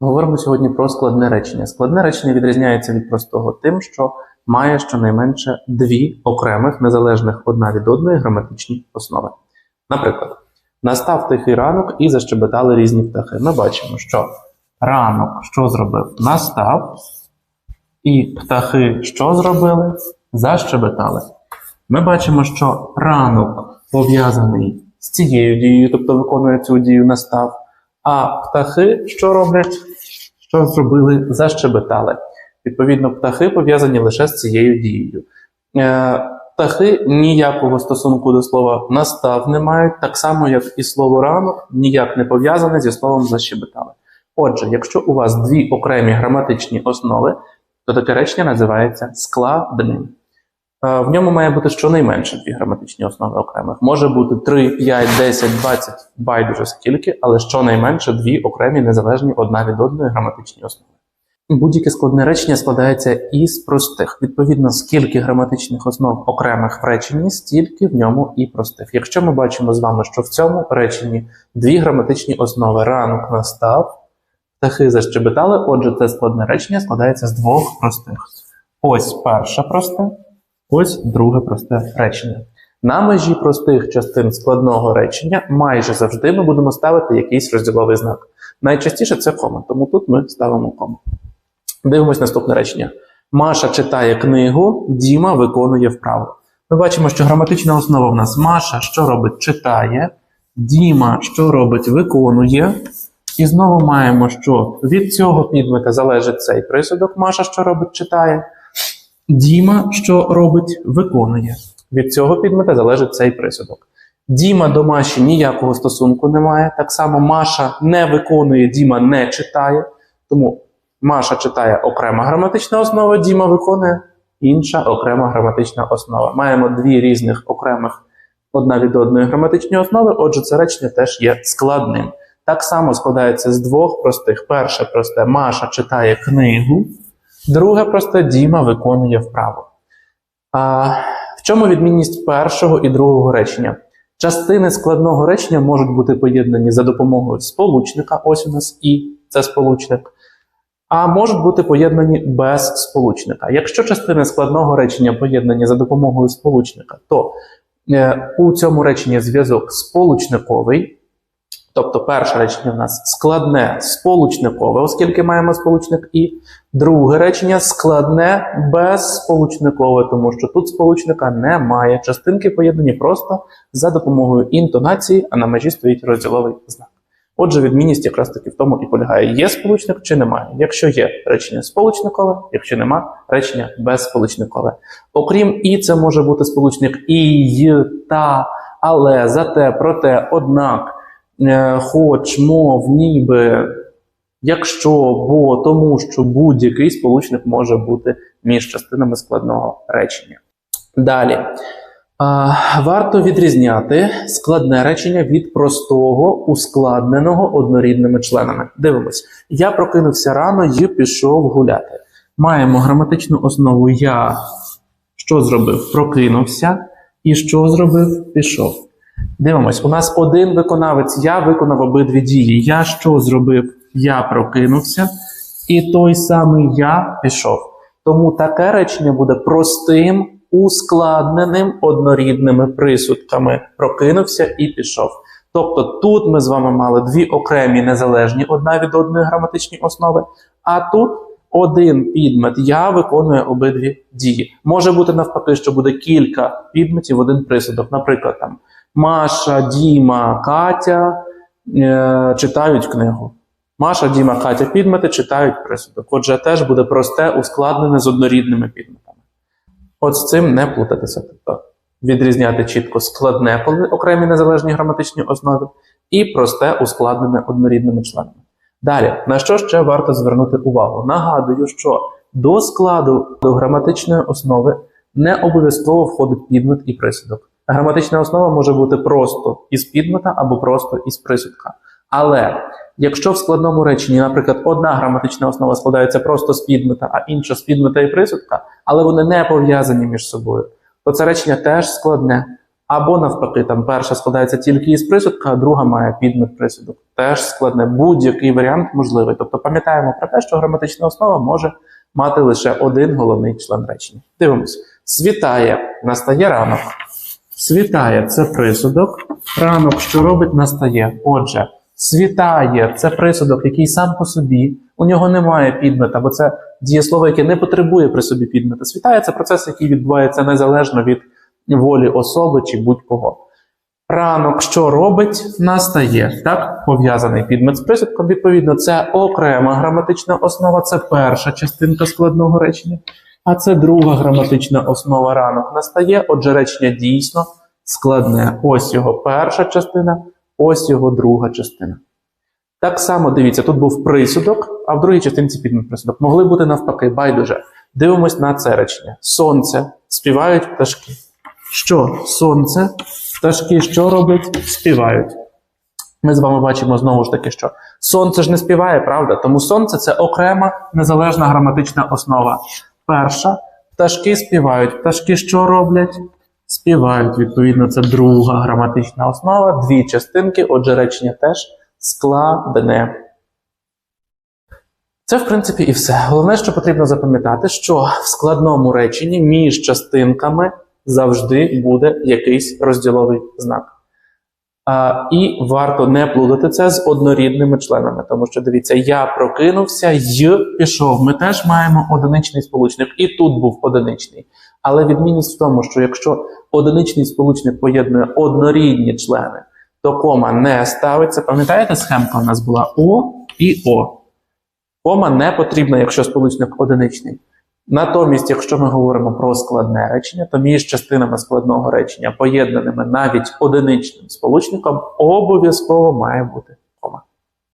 Говоримо сьогодні про складне речення. Складне речення відрізняється від простого тим, що має щонайменше дві окремих незалежних одна від одної граматичні основи. Наприклад, настав тихий ранок і защебетали різні птахи. Ми бачимо, що ранок що зробив? Настав, і птахи що зробили? Защебетали. Ми бачимо, що ранок пов'язаний з цією дією, тобто виконує цю дію настав. А птахи що роблять? Що зробили? Защебетали. Відповідно, птахи пов'язані лише з цією дією. Е, птахи ніякого стосунку до слова настав не мають, так само, як і слово ранок ніяк не пов'язане зі словом защебетали. Отже, якщо у вас дві окремі граматичні основи, то таке речення називається складним. Е, В ньому має бути щонайменше дві граматичні основи окремих. Може бути 3, 5, 10, 20, байдуже скільки, але щонайменше дві окремі незалежні одна від одної граматичні основи. Будь-яке складне речення складається із простих. Відповідно, скільки граматичних основ окремих в реченні, стільки в ньому і простих. Якщо ми бачимо з вами, що в цьому реченні дві граматичні основи ранок настав, птахи защебетали, отже, це складне речення складається з двох простих. Ось перше просте, ось друге просте речення. На межі простих частин складного речення майже завжди ми будемо ставити якийсь розділовий знак. Найчастіше це кома, тому тут ми ставимо кому. Дивимось наступне речення. Маша читає книгу, Діма виконує вправу. Ми бачимо, що граматична основа в нас Маша що робить, читає, Діма що робить, виконує. І знову маємо, що від цього підмета залежить цей присудок. Маша що робить, читає. Діма що робить, виконує. Від цього підмета залежить цей присудок. Діма до Маші ніякого стосунку не має. Так само Маша не виконує, Діма не читає. Тому Маша читає окрема граматична основа, Діма виконує інша окрема граматична основа. Маємо дві різних окремих одна від одної граматичні основи, отже, це речення теж є складним. Так само складається з двох простих. Перше просте Маша читає книгу, друге просте Діма виконує вправу. А в чому відмінність першого і другого речення? Частини складного речення можуть бути поєднані за допомогою сполучника, ось у нас і це сполучник, а можуть бути поєднані без сполучника. Якщо частини складного речення поєднані за допомогою сполучника, то е, у цьому реченні зв'язок сполучниковий, тобто перше речення в нас складне сполучникове, оскільки маємо сполучник і, друге речення складне безсполучникове, тому що тут сполучника немає. Частинки поєднані просто за допомогою інтонації, а на межі стоїть розділовий знак. Отже, відмінність якраз таки в тому і полягає: є сполучник чи немає. Якщо є речення сполучникове, якщо нема речення безсполучникове. Окрім і, це може бути сполучник і, та, але, зате, проте, однак, хоч, мов, ніби, якщо, бо, тому що будь-який сполучник може бути між частинами складного речення. Далі. Варто відрізняти складне речення від простого, ускладненого однорідними членами. Дивимось. Я прокинувся рано і пішов гуляти. Маємо граматичну основу я що зробив? Прокинувся. І що зробив? Пішов. Дивимось, у нас один виконавець, я виконав обидві дії. Я що зробив? Я прокинувся, і той самий я пішов. Тому таке речення буде простим, ускладненим однорідними присудками. Прокинувся і пішов. Тобто тут ми з вами мали дві окремі незалежні одна від одної граматичні основи, а тут один підмет я виконує обидві дії. Може бути навпаки, що буде кілька підметів, один присудок. Наприклад, там Маша, Діма, Катя е, читають книгу. Маша, Діма, Катя підмети читають присудок. Отже, теж буде просте, ускладнене з однорідними підметами. От з цим не плутатися. Тобто відрізняти чітко складне коли окремі незалежні граматичні основи, і просте, ускладнене однорідними членами. Далі, на що ще варто звернути увагу? Нагадую, що до складу до граматичної основи не обов'язково входить підмет і присудок. Граматична основа може бути просто із підмета або просто із присудка. Але якщо в складному реченні, наприклад, одна граматична основа складається просто з підмета, а інша з підмета і присудка, але вони не пов'язані між собою, то це речення теж складне. Або навпаки, там перша складається тільки із присудка, а друга має підмет присудок. Теж складне. Будь-який варіант можливий. Тобто пам'ятаємо про те, що граматична основа може мати лише один головний член речення. Дивимось. Світає, настає ранок. Світає це присудок. Ранок, що робить, настає. Отже, світає це присудок, який сам по собі, у нього немає підмета, бо це дієслово, яке не потребує при собі підмета. Світає це процес, який відбувається незалежно від волі особи чи будь-кого. Ранок, що робить, настає. Так, пов'язаний підмет з присудком. Відповідно, це окрема граматична основа, це перша частинка складного речення. А це друга граматична основа ранок настає. Отже, речення дійсно складне. Ось його перша частина, ось його друга частина. Так само дивіться, тут був присудок, а в другій частинці підмет присудок. Могли бути навпаки, байдуже. Дивимось на це речення. Сонце співають пташки. Що? Сонце, пташки що роблять? Співають. Ми з вами бачимо знову ж таки, що сонце ж не співає, правда? Тому сонце це окрема незалежна граматична основа. Перша пташки співають. Пташки що роблять? Співають. Відповідно, це друга граматична основа, дві частинки, отже, речення теж складне. Це, в принципі, і все. Головне, що потрібно запам'ятати, що в складному реченні між частинками завжди буде якийсь розділовий знак. І варто не плутати це з однорідними членами, тому що дивіться, я прокинувся, й пішов. Ми теж маємо одиничний сполучник, і тут був одиничний. Але відмінність в тому, що якщо одиничний сполучник поєднує однорідні члени, то кома не ставиться. Пам'ятаєте, схемка у нас була О і О. Кома не потрібна, якщо сполучник одиничний. Натомість, якщо ми говоримо про складне речення, то між частинами складного речення, поєднаними навіть одиничним сполучником, обов'язково має бути